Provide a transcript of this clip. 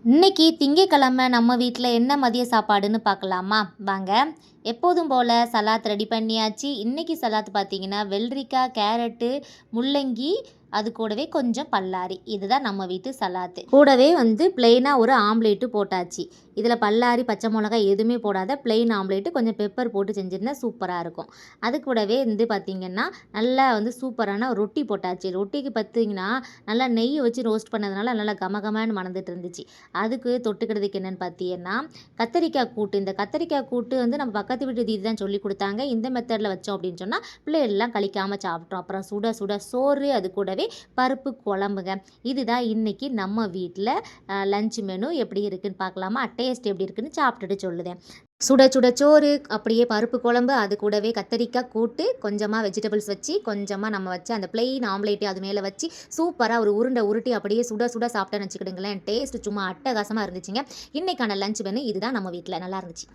இன்னைக்கு திங்கக்கிழமை நம்ம வீட்டில் என்ன மதிய சாப்பாடுன்னு பார்க்கலாமா? வாங்க. எப்போதும் போல் சலாத் ரெடி பண்ணியாச்சு. இன்னைக்கு சலாத் பார்த்தீங்கன்னா வெள்ளரிக்காய் கேரட்டு முள்ளங்கி அது கூடவே கொஞ்சம் பல்லாரி. இதுதான் நம்ம வீட்டு சலாத்து. கூடவே வந்து பிளெயினாக ஒரு ஆம்லேட்டு போட்டாச்சு. இதில் பல்லாரி பச்சை மிளகாய் எதுவுமே போடாத பிளெயின் ஆம்லேட்டு கொஞ்சம் பெப்பர் போட்டு செஞ்சிருந்தா சூப்பராக இருக்கும். அது கூடவே வந்து பார்த்திங்கன்னா நல்லா வந்து சூப்பரான ரொட்டி போட்டாச்சு. ரொட்டிக்கு பார்த்தீங்கன்னா நல்லா நெய் வச்சு ரோஸ்ட் பண்ணதுனால நல்லா கமகமான்னு மணந்துட்டு இருந்துச்சு. அதுக்கு தொட்டுக்கிறதுக்கு என்னென்னு பார்த்தீங்கன்னா கத்தரிக்காய் கூட்டு. இந்த கத்தரிக்காய் கூட்டு வந்து நம்ம பக்கத்து வீட்டு தீதி தான் சொல்லி கொடுத்தாங்க. இந்த மெத்தடில் வச்சோம் அப்படின்னு சொன்னால் பிள்ளைகள்லாம் கழிக்காமல் சாப்பிட்டோம் அப்புறம் சுட சுட சோறு அது கூடவே பருப்பு குழம்புங்க. இதுதான் இன்றைக்கி நம்ம வீட்டில் லஞ்ச் மெனு எப்படி இருக்குன்னு பார்க்கலாமா? டேஸ்ட் எப்படி இருக்குன்னு சாப்பிட்டுட்டு சொல்லுதேன். சுட சுட சோறு அப்படியே பருப்பு குழம்பு அது கூடவே கத்தரிக்காய் கூட்டு கொஞ்சமாக வெஜிடபிள்ஸ் வச்சு கொஞ்சமாக நம்ம வச்சு அந்த பிளெயின் ஆம்லேட்டு அது மேலே வச்சு சூப்பராக ஒரு உருண்டை உருட்டி அப்படியே சுட சுட சாப்பிட்டேன்னு வச்சுக்கிடுங்களேன். டேஸ்ட் சும்மா அட்டகாசமாக இருந்துச்சுங்க. இன்றைக்கான லஞ்ச் மெனு இதுதான் நம்ம வீட்டில் நல்லா இருந்துச்சு.